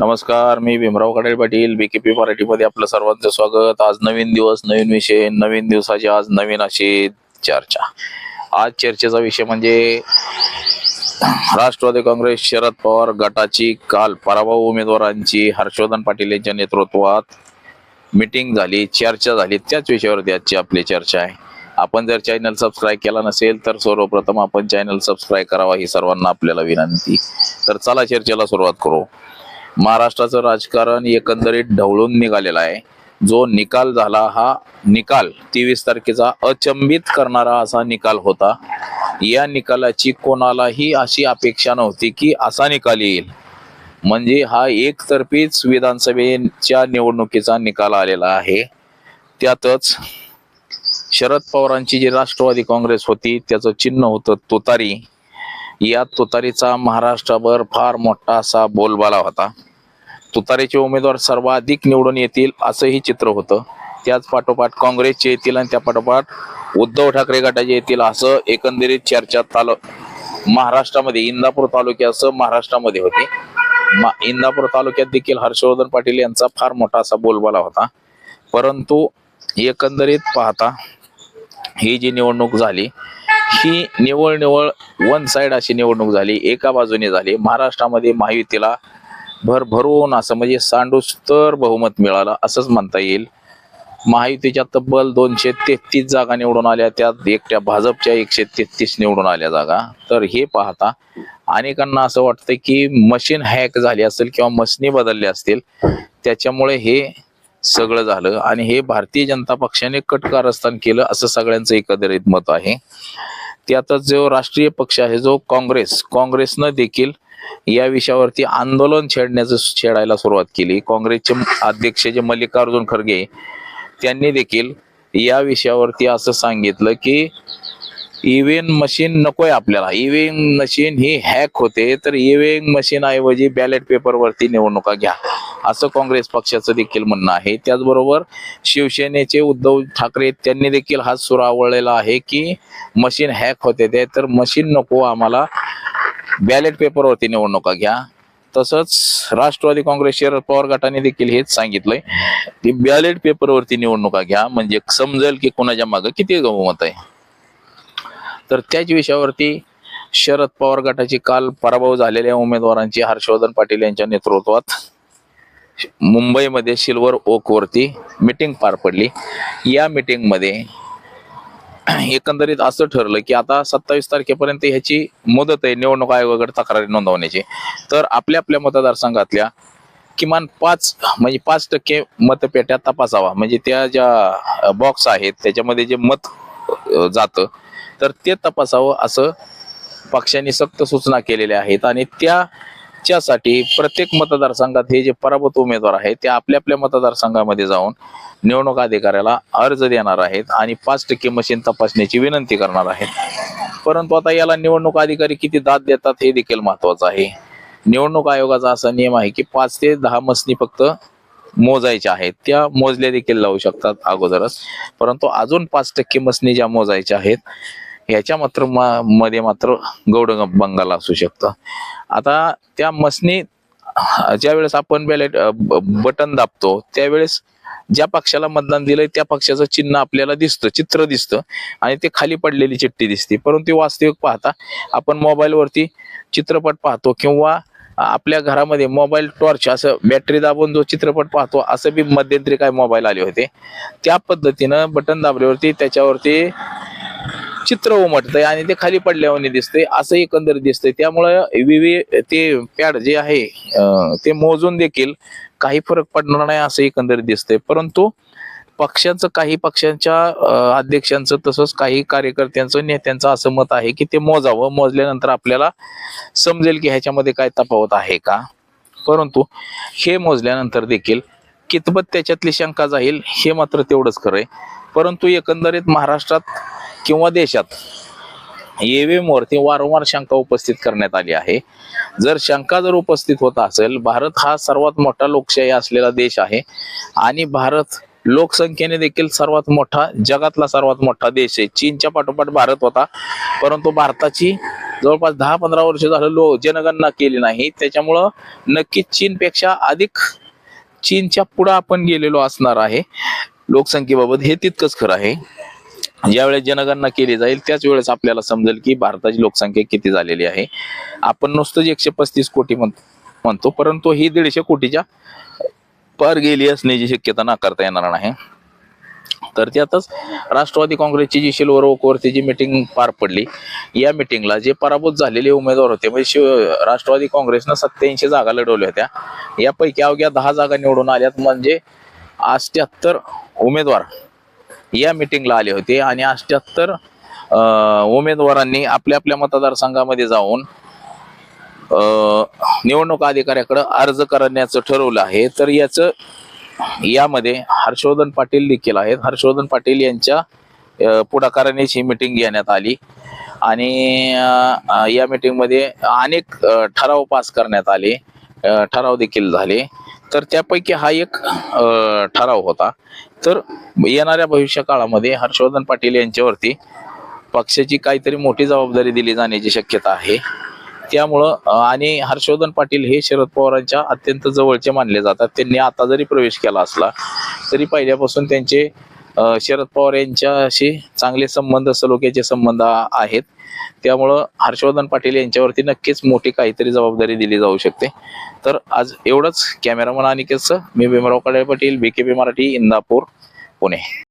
नमस्कार मी भीमराव कडेल पाटील बीकेपी मराठीमध्ये आपलं सर्वांचं स्वागत. आज नवीन दिवस नवीन विषय नवीन दिवसाची आज नवीन अशी चर्चा. आज चर्चेचा विषय म्हणजे राष्ट्रवादी काँग्रेस शरद पवार गटाची काल पराभव उमेदवारांची हर्षवर्धन पाटील यांच्या नेतृत्वात मिटिंग झाली चर्चा झाली. त्याच विषयावरती आजची आपली चर्चा आहे. आपण जर चॅनल सबस्क्राईब केला नसेल तर सर्वप्रथम आपण चॅनल सबस्क्राईब करावा ही सर्वांना आपल्याला विनंती. तर चला चर्चेला सुरुवात करू. महाराष्ट्राचं राजकारण एकंदरीत ढवळून निघालेला आहे. जो निकाल झाला हा निकाल तेवीस तारखेचा अचंबित करणारा असा निकाल होता. या निकालाची कोणालाही अशी अपेक्षा नव्हती की असा निकाल येईल. म्हणजे हा एकतर्फीच विधानसभेच्या निवडणुकीचा निकाल आलेला आहे. त्यातच शरद पवारांची जी राष्ट्रवादी काँग्रेस होती त्याचं चिन्ह होतं तुतारी. या तुतारीचा महाराष्ट्रभर फार मोठा असा बोलबाला होता. तुतारेचे उमेदवार सर्वाधिक निवडून येतील असंही चित्र होतं. त्याच पाठोपाठ काँग्रेसचे येतील आणि त्या पाठोपाठ उद्धव ठाकरे गटाचे येतील असं एकंदरीत चर्चा ताल महाराष्ट्रामध्ये इंदापूर तालुक्यासह महाराष्ट्रामध्ये होते. मा- इंदापूर तालुक्यात देखील हर्षवर्धन पाटील यांचा फार मोठा असा बोलबाला होता. परंतु एकंदरीत पाहता ही जी निवडणूक झाली ही निवळ निवळ वन साइड अशी निवडणूक झाली एका बाजूने झाली. महाराष्ट्रामध्ये महायुतीला भरभरून असं म्हणजे सांडूस्तर बहुमत मिळालं असंच म्हणता येईल. महायुतीच्या तब्बल दोनशे तेहतीस जागा निवडून आल्या त्यात एकट्या भाजपच्या एकशे तेहतीस निवडून आल्या जागा. तर हे पाहता अनेकांना असं वाटतं की मशीन हॅक झाली असेल किंवा मशनी बदलल्या असतील त्याच्यामुळे हे सगळं झालं आणि हे भारतीय जनता पक्षाने कटकारस्थान केलं असं सगळ्यांचं एकंदरीत मत आहे. त्यातच जो राष्ट्रीय पक्ष आहे जो काँग्रेस काँग्रेसनं देखील या विषयावरती आंदोलन छेडण्याचं छेडायला सुरुवात केली. काँग्रेसचे अध्यक्ष जे मल्लिकार्जुन खरगे त्यांनी देखील या विषयावरती असं सांगितलं की ईव्हीएम मशीन नकोय आपल्याला. ईव्हीएम मशीन ही हॅक होते तर ईव्हीएम मशीन ऐवजी बॅलेट पेपरवरती निवडणुका घ्या. असं काँग्रेस पक्षाचं देखील म्हणणं आहे. त्याचबरोबर शिवसेनेचे उद्धव ठाकरे त्यांनी देखील हा सूर आवळलेला आहे की मशीन हॅक होते ते तर मशीन नको आम्हाला. बॅलेट पेपरवरती निवडणुका घ्या. तसंच राष्ट्रवादी काँग्रेस शरद पवार गटाने देखील हेच सांगितलंय. की बॅलेट पेपरवरती निवडणुका घ्या म्हणजे समजेल की कोणाच्या मागं किती बहुमत आहे. तर त्याच विषयावरती शरद पवार गटाची काल पराभव झालेल्या उमेदवारांची हर्षवर्धन पाटील यांच्या नेतृत्वात मुंबईमध्ये सिल्वर ओकवरती मिटिंग पार पडली. या मिटिंगमध्ये एकंदरीत असं ठरलं की आता सत्तावीस तारखेपर्यंत ह्याची मुदत आहे निवडणूक आयोगाकडे तक्रारी नोंदवण्याची. तर आपल्या आपल्या मतदारसंघातल्या किमान पाच म्हणजे पाच टक्के मतपेट्या तपासावा. म्हणजे त्या ज्या बॉक्स आहेत त्याच्यामध्ये जे मत जातं तर ते तपासावं असं पक्षांनी सक्त सूचना केलेल्या आहेत. आणि त्या त्याच्यासाठी प्रत्येक मतदारसंघात हे जे पराभूत उमेदवार आहेत ते आपल्या आपल्या मतदारसंघामध्ये जाऊन निवडणूक अधिकाऱ्याला अर्ज देणार आहेत आणि पाच टक्के मशीन तपासण्याची विनंती करणार आहेत. परंतु आता याला निवडणूक अधिकारी किती दाद देतात हे देखील महत्वाचं आहे. निवडणूक आयोगाचा असा नियम आहे की पाच ते दहा मसनी फक्त मोजायच्या आहेत. त्या मोजल्या देखील लावू शकतात अगोदरच. परंतु अजून पाच टक्के मसनी ज्या मोजायच्या आहेत याच्या मात्र म- मध्ये मात्र गौड बंगाल असू शकतं. आता त्या मसनी ज्या वेळेस आपण बॅलेट बटन दाबतो त्यावेळेस ज्या पक्षाला मतदान दिलंय त्या पक्षाचं चिन्ह आपल्याला दिसतं चित्र दिसतं आणि ते खाली पडलेली चिठ्ठी दिसते. परंतु वास्तविक पाहता आपण मोबाईलवरती चित्रपट पाहतो किंवा आपल्या घरामध्ये मोबाईल टॉर्च असं बॅटरी दाबून जो चित्रपट पाहतो असं बी मध्यंतरी काय मोबाईल आले होते. त्या पद्धतीनं बटन दाबल्यावरती त्याच्यावरती चित्र उमटतंय आणि ते खाली पडल्यावर दिसतंय असं एकंदरीत दिसतंय. त्यामुळं विवे ते पॅड जे आहे ते मोजून देखील काही फरक पडणार नाही असं एकंदरीत दिसतंय. परंतु पक्षाचं काही पक्षांच्या अध्यक्षांचं तसंच काही कार्यकर्त्यांचं नेत्यांचं असं मत आहे की ते मोजावं. मोजल्यानंतर आपल्याला समजेल की ह्याच्यामध्ये काय तफावत आहे का? परंतु हे मोजल्यानंतर देखील कितपत त्याच्यातली शंका जाईल हे मात्र तेवढंच खरंय. परंतु एकंदरीत महाराष्ट्रात किंवा देशात EVM वरती वारंवार शंका उपस्थित करण्यात आली आहे. जर शंका जर उपस्थित होत असेल भारत हा सर्वात मोठा लोकशाही असलेला देश आहे आणि भारत लोकसंख्येने देखील सर्वात मोठा जगातला सर्वात मोठा देश आहे. चीनच्या पाठोपाठ भारत होता परंतु भारताची जवळपास दहा पंधरा वर्ष झालं लो जनगणना केली नाही. त्याच्यामुळं नक्कीच चीनपेक्षा अधिक चीनच्या पुढं आपण गेलेलो असणार आहे. लोकसंख्येबाबत हे तितकंच खरं आहे. ज्यावेळेस जनगणना केली जाईल त्याच वेळेस आपल्याला समजेल की भारताची लोकसंख्या किती झालेली आहे. आपण नुसतंच एकशे पस्तीस कोटी म्हण म्हणतो परंतु ही दीडशे कोटीच्या पार गेली असण्याची शक्यता नाकारता येणार नाही. तर त्यातच राष्ट्रवादी काँग्रेसची जी सिल्वर ओकवरती जी मिटिंग पार पडली या मिटिंगला जे पराभूत झालेले उमेदवार होते म्हणजे शिव राष्ट्रवादी काँग्रेसनं सत्याऐंशी जागा लढवल्या होत्या. यापैकी अवघ्या दहा जागा निवडून आल्यात म्हणजे अष्ट्याहत्तर उमेदवार या मिटिंगला आले होते आणि अष्ट्याहत्तर उमेदवारांनी आपल्या आपल्या मतदारसंघामध्ये जाऊन निवडणूक अधिकाऱ्याकडे अर्ज करण्याचं ठरवलं आहे. तर याचं यामध्ये हर्षवर्धन पाटील देखील आहेत. हर्षवर्धन पाटील यांच्या पुढाकारानेच ही मिटिंग घेण्यात आली. आणि या मिटिंगमध्ये अनेक ठराव पास करण्यात आले. ठराव देखील झाले. तर त्यापैकी हा एक ठराव होता. तर येणाऱ्या भविष्य काळामध्ये हर्षवर्धन पाटील यांच्यावरती पक्षाची काहीतरी मोठी जबाबदारी दिली जाण्याची शक्यता आहे. त्यामुळं आणि हर्षवर्धन पाटील हे शरद पवारांच्या अत्यंत जवळचे मानले जातात. त्यांनी आता जरी प्रवेश केला असला तरी पहिल्यापासून त्यांचे शरद पवार यांच्याशी चांगले संबंध सलोख्याचे संबंध आहेत. त्यामुळं हर्षवर्धन पाटील यांच्यावरती नक्कीच मोठी काहीतरी जबाबदारी दिली जाऊ शकते. तर आज एवढंच. कॅमेरामन अनिकेतचं. मी भीमराव काळे पाटील बीकेपी मराठी इंदापूर पुणे.